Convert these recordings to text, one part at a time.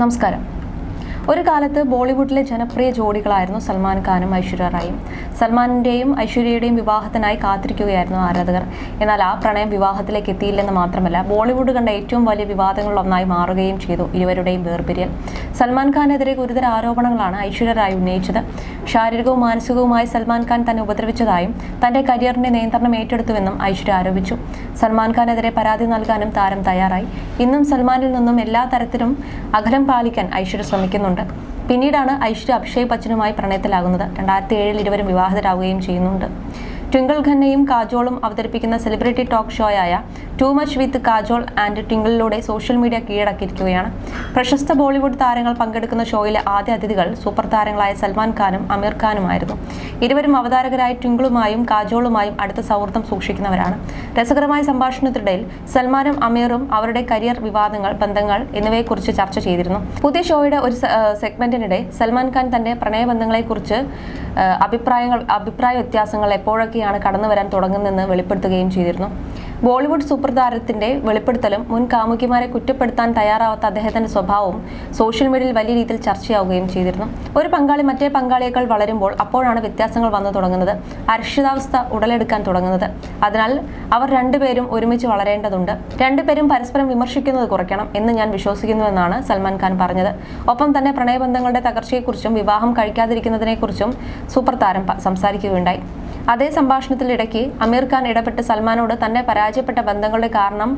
നമസ്കാരം. ഒരു കാലത്ത് ബോളിവുഡിലെ ജനപ്രിയ ജോഡികളായിരുന്നു സൽമാൻ ഖാനും ഐശ്വര്യ റായും. സൽമാനിന്റെയും ഐശ്വര്യയുടെയും വിവാഹത്തിനായി കാത്തിരിക്കുകയായിരുന്നു ആരാധകർ. എന്നാൽ ആ പ്രണയം വിവാഹത്തിലേക്ക് എത്തിയില്ലെന്ന് മാത്രമല്ല ബോളിവുഡ് കണ്ട ഏറ്റവും വലിയ വിവാദങ്ങളിലൊന്നായി മാറുകയും ചെയ്തു ഇരുവരുടെയും വേർപിരിയൽ. സൽമാൻ ഖാനെതിരെ ഗുരുതര ആരോപണങ്ങളാണ് ഐശ്വര്യ റായ് ഉന്നയിച്ചത്. ശാരീരികവും മാനസികവുമായി സൽമാൻ ഖാൻ തന്നെ ഉപദ്രവിച്ചതായും തന്റെ കരിയറിന്റെ നിയന്ത്രണം ഏറ്റെടുത്തുവെന്നും ഐശ്വര്യ ആരോപിച്ചു. സൽമാൻ ഖാനെതിരെ പരാതി നൽകാനും താരം തയ്യാറായി. ഇന്നും സൽമാനിൽ നിന്നും എല്ലാ തരത്തിലും അകലം പാലിക്കാൻ ഐശ്വര്യ ശ്രമിക്കുന്നുണ്ട്. പിന്നീടാണ് ഐശ്വര്യ അഭിഷേക് ബച്ചനുമായി പ്രണയത്തിലാകുന്നത്. രണ്ടായിരത്തി ഏഴിൽ ഇരുവരും വിവാഹിതരാകുകയും ചെയ്യുന്നുണ്ട്. ട്വിങ്കിൾ ഖന്നയും കാജോളും അവതരിപ്പിക്കുന്ന celebrity talk ഷോയായ too much with Kajol and ട്വിങ്കിളിലൂടെ social media കീഴടക്കിയിരിക്കുകയാണ്. പ്രശസ്ത ബോളിവുഡ് താരങ്ങൾ പങ്കെടുക്കുന്ന ഷോയിലെ ആദ്യ അതിഥികൾ സൂപ്പർ താരങ്ങളായ സൽമാൻ ഖാനും അമീർ ഖാനുമായിരുന്നു. ഇരുവരും അവതാരകരായ ട്വിങ്കിളുമായും കാജോളുമായും അടുത്ത സൗഹൃദം സൂക്ഷിക്കുന്നവരാണ്. രസകരമായ സംഭാഷണത്തിനിടയിൽ സൽമാനും അമീറും അവരുടെ കരിയർ വിവാദങ്ങൾ ബന്ധങ്ങൾ എന്നിവയെക്കുറിച്ച് ചർച്ച ചെയ്തിരുന്നു. പുതിയ ഷോയുടെ ഒരു സെഗ്മെന്റിനിടെ സൽമാൻ ഖാൻ തന്റെ പ്രണയബന്ധങ്ങളെക്കുറിച്ച് അഭിപ്രായങ്ങൾ അഭിപ്രായ വ്യത്യാസങ്ങൾ എപ്പോഴൊക്കെയാണ് കടന്നു വരാൻ തുടങ്ങുന്നതെന്ന് വെളിപ്പെടുത്തുകയും ചെയ്തിരുന്നു. ബോളിവുഡ് സൂപ്പർ താരത്തിന്റെ വെളിപ്പെടുത്തലും മുൻ കാമുകിമാരെ കുറ്റപ്പെടുത്താൻ തയ്യാറാവാത്ത അദ്ദേഹത്തിന്റെ സ്വഭാവവും സോഷ്യൽ മീഡിയയിൽ വലിയ രീതിയിൽ ചർച്ചയാവുകയും ചെയ്തിരുന്നു. ഒരു പങ്കാളി മറ്റേ പങ്കാളിയേക്കാൾ വളരുമ്പോൾ അപ്പോഴാണ് വ്യത്യാസങ്ങൾ വന്നു തുടങ്ങുന്നത്. അരക്ഷിതാവസ്ഥ ഉടലെടുക്കാൻ തുടങ്ങുന്നത്. അതിനാൽ അവർ രണ്ടുപേരും ഒരുമിച്ച് വളരേണ്ടതുണ്ട്. രണ്ടുപേരും പരസ്പരം വിമർശിക്കുന്നത് കുറയ്ക്കണം എന്ന് ഞാൻ വിശ്വസിക്കുന്നുവെന്നാണ് സൽമാൻ ഖാൻ പറഞ്ഞത്. ഒപ്പം തന്നെ പ്രണയബന്ധങ്ങളുടെ തകർച്ചയെക്കുറിച്ചും വിവാഹം കഴിക്കാതിരിക്കുന്നതിനെക്കുറിച്ചും സൂപ്പർ താരം സംസാരിക്കുകയുണ്ടായി. അതേ സംഭാഷണത്തിലിടയ്ക്ക് അമീർ ഖാൻ ഇടപെട്ട് സൽമാനോട് തന്നെ പരാജയപ്പെട്ട ബന്ധങ്ങളുടെ കാരണം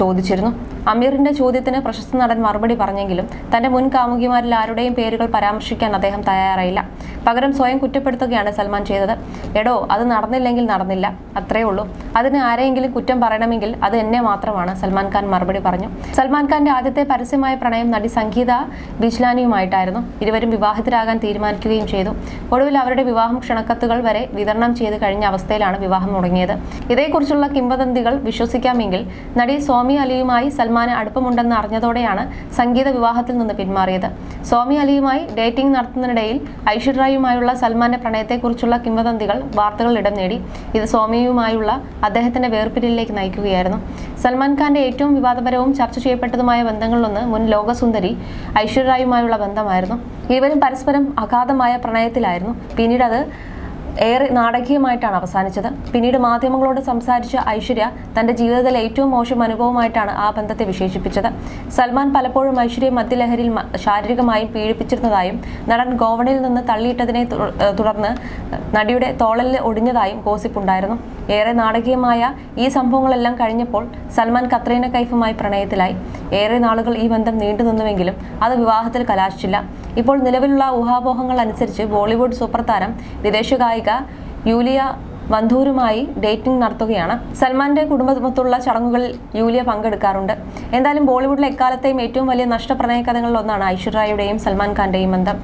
ചോദിച്ചിരുന്നു. അമീറിന്റെ ചോദ്യത്തിന് പ്രശസ്ത നടൻ മറുപടി പറഞ്ഞെങ്കിലും തന്റെ മുൻ കാമുകിമാരിൽ ആരുടെയും പേരുകൾ പരാമർശിക്കാൻ അദ്ദേഹം തയ്യാറായില്ല. പകരം സ്വയം കുറ്റപ്പെടുത്തുകയാണ് സൽമാൻ ചെയ്തത്. എടോ അത് നടന്നില്ലെങ്കിൽ നടന്നില്ല. അത്രേ ഉള്ളൂ. അതിന് ആരെയെങ്കിലും കുറ്റം പറയണമെങ്കിൽ അത് എന്നെ മാത്രമാണ് സൽമാൻ ഖാൻ മറുപടി പറഞ്ഞു. സൽമാൻ ഖാന്റെ ആദ്യത്തെ പരസ്യമായ പ്രണയം നടി സംഗീത ബിജ്ലാനിയുമായിട്ടായിരുന്നു. ഇരുവരും വിവാഹിതരാകാൻ തീരുമാനിക്കുകയും ചെയ്തു. ഒടുവിൽ അവരുടെ വിവാഹം ക്ഷണക്കത്തുകൾ വരെ വിതരണം ചെയ്ത് കഴിഞ്ഞ അവസ്ഥയിലാണ് വിവാഹം മുടങ്ങിയത്. ഇതേക്കുറിച്ചുള്ള കിംവദന്തികൾ വിശ്വസിക്കാമെങ്കിൽ നടി സോമി അലിയുമായി സൽമാന് അടുപ്പമുണ്ടെന്ന് അറിഞ്ഞതോടെയാണ് സംഗീത വിവാഹത്തിൽ നിന്ന് പിന്മാറിയത്. സ്വാമി അലിയുമായി ഡേറ്റിംഗ് നടത്തുന്നതിനിടയിൽ ഐശ്വര്യയുമായുള്ള സൽമാന്റെ പ്രണയത്തെക്കുറിച്ചുള്ള കിംവദന്തികൾ വാർത്തകൾ ഇടം നേടി. ഇത് സ്വാമിയുമായുള്ള അദ്ദേഹത്തിന്റെ വേർപിരിയലിലേക്ക് നയിക്കുകയായിരുന്നു. സൽമാൻ ഖാന്റെ ഏറ്റവും വിവാദപരവും ചർച്ച ചെയ്യപ്പെട്ടതുമായ ബന്ധങ്ങളിലൊന്ന് മുൻ ലോകസുന്ദരി ഐശ്വര്യയുമായുള്ള ബന്ധമായിരുന്നു. ഇരുവരും പരസ്പരം അഗാധമായ പ്രണയത്തിലായിരുന്നു. പിന്നീട് അത് ഏറെ നാടകീയമായിട്ടാണ് അവസാനിച്ചത്. പിന്നീട് മാധ്യമങ്ങളോട് സംസാരിച്ച ഐശ്വര്യ തന്റെ ജീവിതത്തിലെ ഏറ്റവും മോശം അനുഭവമായിട്ടാണ് ആ ബന്ധത്തെ വിശേഷിപ്പിച്ചത്. സൽമാൻ പലപ്പോഴും ഐശ്വര്യ മദ്യലഹരിയിൽ ശാരീരികമായും പീഡിപ്പിച്ചിരുന്നതായും നടൻ ഗോവണിൽ നിന്ന് തള്ളിയിട്ടതിനെ തുടർന്ന് നടിയുടെ തോളലിൽ ഒടിഞ്ഞതായും ഗോസിപ്പുണ്ടായിരുന്നു. ഏറെ നാടകീയമായ ഈ സംഭവങ്ങളെല്ലാം കഴിഞ്ഞപ്പോൾ സൽമാൻ കത്രീന കൈഫുമായി പ്രണയത്തിലായി. ഏറെ നാളുകൾ ഈ ബന്ധം നീണ്ടു നിന്നുവെങ്കിലും അത് വിവാഹത്തിൽ കലാശിച്ചില്ല. ഇപ്പോൾ നിലവിലുള്ള ഊഹാപോഹങ്ങൾ അനുസരിച്ച് ബോളിവുഡ് സൂപ്പർ താരം വിദേശ ഗായിക യൂലിയ വന്ധൂരുമായി ഡേറ്റിംഗ് നടത്തുകയാണ്. സൽമാന്റെ കുടുംബത്തുള്ള ചടങ്ങുകളിൽ യൂലിയ പങ്കെടുക്കാറുണ്ട്. എന്തായാലും ബോളിവുഡിലെ എക്കാലത്തെയും ഏറ്റവും വലിയ നഷ്ടപ്രണയ കഥകളിൽ ഒന്നാണ് ഐശ്വര്യയുടെയും സൽമാൻ ഖാന്റെയും ബന്ധം.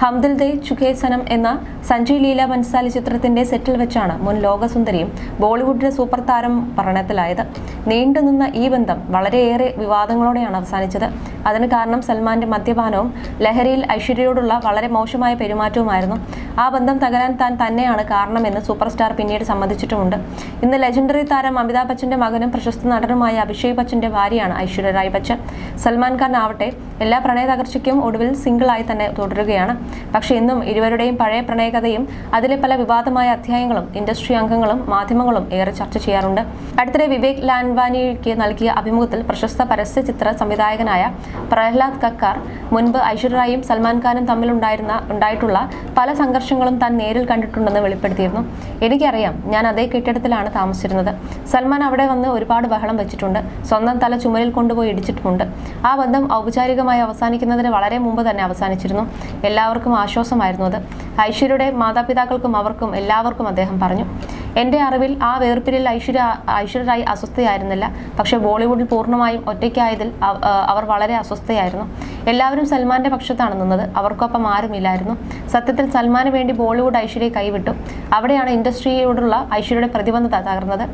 ഹംദിൽ ദേ ചുഖേ സനം എന്ന സഞ്ജയ് ലീല ബൻസാലി ചിത്രത്തിന്റെ സെറ്റിൽ വെച്ചാണ് മുൻ ലോകസുന്ദരിയും ബോളിവുഡിലെ സൂപ്പർ താരം പഠനത്തിലായത് നീണ്ടുനിന്ന ഈ ബന്ധം വളരെയേറെ വിവാദങ്ങളോടെയാണ് അവസാനിച്ചത്. അതിന് കാരണം സൽമാന്റെ മദ്യപാനവും ലഹരിയിൽ ഐശ്വര്യയോടുള്ള വളരെ മോശമായ പെരുമാറ്റവുമായിരുന്നു. ആ ബന്ധം തകരാൻ താൻ തന്നെയാണ് കാരണമെന്ന് സൂപ്പർ സ്റ്റാർ പിന്നീട് സമ്മതിച്ചിട്ടുമുണ്ട്. ഇന്ന് ലെജൻഡറി താരം അമിതാഭ് ബച്ചന്റെ മകനും പ്രശസ്ത നടനുമായ അഭിഷേക് ബച്ചന്റെ ഭാര്യയാണ് ഐശ്വര്യ റായ് ബച്ചൻ. സൽമാൻ ഖാൻ ആവട്ടെ എല്ലാ പ്രണയ തകർച്ചയ്ക്കും ഒടുവിൽ സിംഗിളായി തന്നെ തുടരുകയാണ്. പക്ഷേ ഇന്നും ഇരുവരുടെയും പഴയ പ്രണയകഥയും അതിലെ പല വിവാദമായ അധ്യായങ്ങളും ഇൻഡസ്ട്രി അംഗങ്ങളും മാധ്യമങ്ങളും ഏറെ ചർച്ച ചെയ്യാറുണ്ട്. അടുത്തിടെ വിവേക് ലാൻവാനിക്ക് നൽകിയ അഭിമുഖത്തിൽ പ്രശസ്ത പരസ്യ ചിത്ര സംവിധായകനായ പ്രഹ്ലാദ് കക്കാർ മുൻപ് ഐശ്വര്യയും സൽമാൻ ഖാനും തമ്മിലുണ്ടായിരുന്ന ഉണ്ടായിട്ടുള്ള പല സംഘർഷങ്ങളും താൻ നേരിൽ കണ്ടിട്ടുണ്ടെന്ന് വെളിപ്പെടുത്തിയിരുന്നു. എനിക്കറിയാം ഞാൻ അതേ കെട്ടിടത്തിലാണ് താമസിച്ചിരുന്നത്. സൽമാൻ അവിടെ വന്ന് ഒരുപാട് ബഹളം വെച്ചിട്ടുണ്ട്. സ്വന്തം തല ചുമലിൽ കൊണ്ടുപോയി ഇടിച്ചിട്ടുമുണ്ട്. ആ ബന്ധം ഔപചാരികമായി അവസാനിക്കുന്നതിന് വളരെ മുമ്പ് തന്നെ അവസാനിച്ചിരുന്നു. എല്ലാവർക്കും ആശ്വാസമായിരുന്നു അത് ഐശ്വര്യയുടെ മാതാപിതാക്കൾക്കും അവർക്കും എല്ലാവർക്കും അദ്ദേഹം പറഞ്ഞു. എന്റെ അറിവിൽ ആ വേർപിരിൽ ഐശ്വര്യ ഐശ്വര്യരായി അസ്വസ്ഥയായിരുന്നില്ല. പക്ഷേ ബോളിവുഡിൽ പൂർണമായും ഒറ്റയ്ക്കായതിൽ അവർ വളരെ അസ്വസ്ഥയായിരുന്നു. എല്ലാവരും സൽമാന്റെ പക്ഷത്താണ് നിന്നത്. അവർക്കൊപ്പം ആരുമില്ലായിരുന്നു സത്യത്തിൽ സൽമാന് വേണ്ടി ബോളിവുഡ് ഐശ്വര്യ കൈവിട്ടു. അവിടെയാണ് ഇൻഡസ്ട്രിയോടുള്ള ഐശ്വര്യയുടെ പ്രതിബന്ധത തകർന്നത്.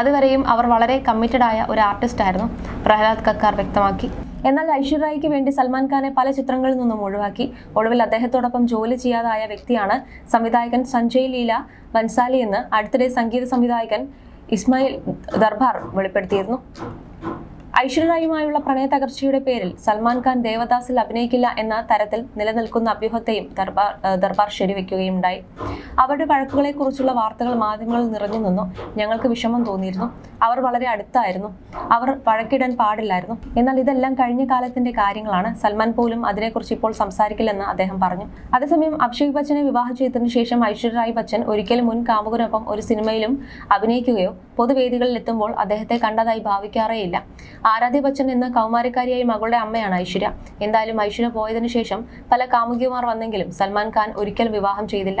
അതുവരെയും അവർ വളരെ കമ്മിറ്റഡായ ഒരു ആർട്ടിസ്റ്റായിരുന്നു. പ്രഹ്ലാദ് കക്കാർ വ്യക്തമാക്കി. എന്നാൽ ഐശ്വര്യയ്ക്ക് വേണ്ടി സൽമാൻ ഖാനെ പല ചിത്രങ്ങളിൽ നിന്നും ഒഴിവാക്കി. ഒടുവിൽ അദ്ദേഹത്തോടൊപ്പം ജോലി ചെയ്യാതായ വ്യക്തിയാണ് സംവിധായകൻ സഞ്ജയ് ലീല ബൻസാലി എന്ന്. അടുത്തിടെ സംഗീത സംവിധായകൻ ഇസ്മായിൽ ദർബാർ വെളിപ്പെടുത്തിയിരുന്നു. ഐശ്വര്യറായുമായുള്ള പ്രണയ തകർച്ചയുടെ പേരിൽ സൽമാൻ ഖാൻ ദേവദാസിൽ അഭിനയിക്കില്ല എന്ന തരത്തിൽ നിലനിൽക്കുന്ന അഭ്യൂഹത്തെയും ദർബാർ ദർബാർ ശരിവെക്കുകയുണ്ടായി. അവരുടെ വഴക്കുകളെക്കുറിച്ചുള്ള വാർത്തകൾ മാധ്യമങ്ങളിൽ നിറഞ്ഞു നിന്നു. ഞങ്ങൾക്ക് വിഷമം തോന്നിയിരുന്നു. അവർ വളരെ അടുത്തായിരുന്നു. അവർ വഴക്കിടാൻ പാടില്ലായിരുന്നു. എന്നാൽ ഇതെല്ലാം കഴിഞ്ഞ കാലത്തിന്റെ കാര്യങ്ങളാണ്. സൽമാൻ പോലും അതിനെക്കുറിച്ച് ഇപ്പോൾ സംസാരിക്കില്ലെന്ന് അദ്ദേഹം പറഞ്ഞു. അതേസമയം അഭിഷേക് ബച്ചനെ വിവാഹം ചെയ്തതിനു ശേഷം ഐശ്വര്യ റായ് ബച്ചൻ ഒരിക്കലും മുൻ കാമുകനൊപ്പം ഒരു സിനിമയിലും അഭിനയിക്കുകയോ പൊതുവേദികളിൽ എത്തുമ്പോൾ അദ്ദേഹത്തെ കണ്ടതായി ഭാവിക്കാറേയില്ല. ആരാധ്യ ബച്ചൻ എന്ന കൗമാരക്കാരിയായ മകളുടെ അമ്മയാണ് ഐശ്വര്യ. എന്തായാലും ഐശ്വര്യ പോയതിനു ശേഷം പല കാമുകിമാർ വന്നെങ്കിലും സൽമാൻ ഖാൻ ഒരിക്കൽ വിവാഹം ചെയ്തില്ല.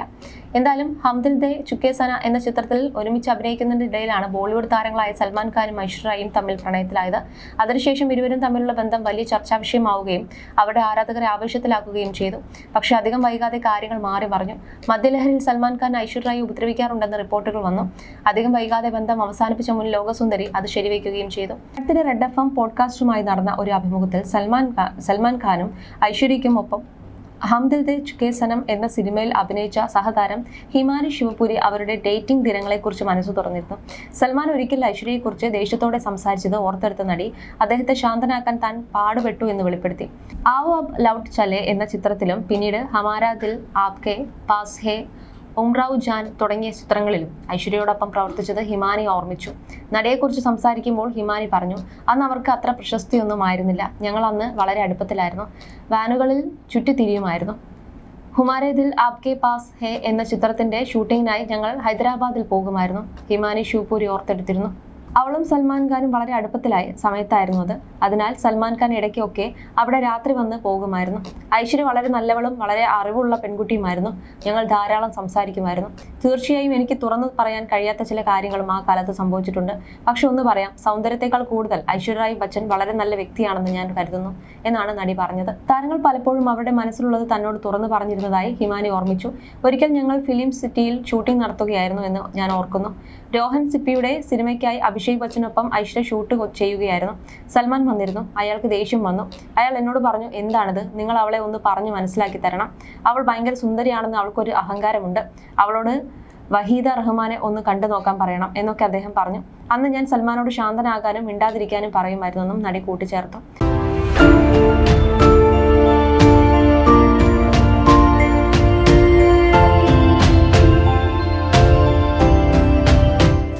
എന്തായാലും ഹംദിൽ ദേ ചുക്കേസന എന്ന ചിത്രത്തിൽ ഒരുമിച്ച് അഭിനയിക്കുന്നതിനിടയിലാണ് ബോളിവുഡ് താരങ്ങളായ സൽമാൻ ഖാനും ഐശ്വര്യയും തമ്മിൽ പ്രണയത്തിലായത്. അതിനുശേഷം ഇരുവരും തമ്മിലുള്ള ബന്ധം വലിയ ചർച്ചാ വിഷയമാവുകയും അവരുടെ ആരാധകരെ ആവേശത്തിലാക്കുകയും ചെയ്തു. പക്ഷെ അധികം വൈകാതെ കാര്യങ്ങൾ മാറി മറിഞ്ഞു. മദ്യലഹരിയിൽ സൽമാൻ ഖാൻ ഐശ്വര്യയെ ഉപദ്രവിക്കാറുണ്ടെന്ന് റിപ്പോർട്ടുകൾ വന്നു. അധികം വൈകാതെ ബന്ധം അവസാനിപ്പിച്ച മുൻ ലോകസുന്ദരി അത് ശരിവെക്കുകയും ചെയ്തു. അടുത്തിടെ റെഡ് എഫ് എം പോഡ്കാസ്റ്റുമായി നടന്ന ഒരു അഭിമുഖത്തിൽ സൽമാൻ സൽമാൻ ഖാനും ഐശ്വര്യയ്ക്കും ഒപ്പം ഹംദിൽ ദേ ചുക്കേ സനം എന്ന സിനിമയിൽ അഭിനയിച്ച സഹതാരം ഹിമാനി ശിവപുരി അവരുടെ ഡേറ്റിംഗ് ദിനങ്ങളെക്കുറിച്ച് മനസ്സ് തുറന്നിരുന്നു. സൽമാൻ ഒരിക്കൽ ഐശ്വര്യയെക്കുറിച്ച് ദേഷ്യത്തോടെ സംസാരിച്ചത് ഓർത്തെടുത്ത നടി അദ്ദേഹത്തെ ശാന്തനാക്കാൻ താൻ പാടുപെട്ടു എന്ന് വെളിപ്പെടുത്തി. ആവോ അബ് ലൗട്ട് ചലേ എന്ന ചിത്രത്തിലും പിന്നീട് ഹമാരാ ദിൽ ആപ്കെ പാസ് ഹേ ഉംറാവു ജാൻ തുടങ്ങിയ ചിത്രങ്ങളിലും ഐശ്വര്യയോടൊപ്പം പ്രവർത്തിച്ചത് ഹിമാനി ഓർമ്മിച്ചു. നടിയെക്കുറിച്ച് സംസാരിക്കുമ്പോൾ ഹിമാനി പറഞ്ഞു അന്ന് അവർക്ക് അത്ര പ്രശസ്തിയൊന്നും ആയിരുന്നില്ല. ഞങ്ങൾ അന്ന് വളരെ അടുപ്പത്തിലായിരുന്നു. വാനുകളിൽ ചുറ്റിത്തിരിയുമായിരുന്നു. ഹുമാരെ ദിൽ ആപ്കെ പാസ് ഹേ എന്ന ചിത്രത്തിന്റെ ഷൂട്ടിങ്ങിനായി ഞങ്ങൾ ഹൈദരാബാദിൽ പോകുമായിരുന്നു. ഹിമാനി ഷൂപൂരി ഓർത്തെടുത്തിരുന്നു. അവളും സൽമാൻ ഖാനും വളരെ അടുപ്പത്തിലായ സമയത്തായിരുന്നു അത്. അതിനാൽ സൽമാൻ ഖാൻ ഇടയ്ക്കൊക്കെ അവിടെ രാത്രി വന്ന് പോകുമായിരുന്നു. ഐശ്വര്യ വളരെ നല്ലവളും വളരെ അറിവുള്ള പെൺകുട്ടിയുമായിരുന്നു. ഞങ്ങൾ ധാരാളം സംസാരിക്കുമായിരുന്നു. തീർച്ചയായും എനിക്ക് തുറന്നു പറയാൻ കഴിയാത്ത ചില കാര്യങ്ങളും ആ കാലത്ത് സംഭവിച്ചിട്ടുണ്ട്. പക്ഷെ ഒന്ന് പറയാം സൗന്ദര്യത്തെക്കാൾ കൂടുതൽ ഐശ്വര്യ ബച്ചൻ വളരെ നല്ല വ്യക്തിയാണെന്ന് ഞാൻ കരുതുന്നു എന്നാണ് നടി പറഞ്ഞത്. താരങ്ങൾ പലപ്പോഴും അവരുടെ മനസ്സിലുള്ളത് തന്നോട് തുറന്നു പറഞ്ഞിരുന്നതായി ഹിമാനി ഓർമ്മിച്ചു. ഒരിക്കൽ ഞങ്ങൾ ഫിലിം സിറ്റിയിൽ ഷൂട്ടിംഗ് നടത്തുകയായിരുന്നു എന്ന് ഞാൻ ഓർക്കുന്നു. രോഹൻ സിപ്പിയുടെ സിനിമയ്ക്കായി ബച്ചനൊപ്പം ഐശ്വര്യ ഷൂട്ട് ചെയ്യുകയായിരുന്നു. സൽമാൻ വന്നിരുന്നു. അയാൾക്ക് ദേഷ്യം വന്നു. അയാൾ എന്നോട് പറഞ്ഞു എന്താണിത്? നിങ്ങൾ അവളെ ഒന്ന് പറഞ്ഞു മനസ്സിലാക്കി തരണം. അവൾ ഭയങ്കര സുന്ദരിയാണെന്ന് അവൾക്കൊരു അഹങ്കാരമുണ്ട്. അവളോട് വഹീദ റഹ്മാനെ ഒന്ന് കണ്ടു നോക്കാൻ പറയണം എന്നൊക്കെ അദ്ദേഹം പറഞ്ഞു. അന്ന് ഞാൻ സൽമാനോട് ശാന്തനാകാനും മിണ്ടാതിരിക്കാനും പറയുമായിരുന്നെന്നും നടി കൂട്ടിച്ചേർത്തു.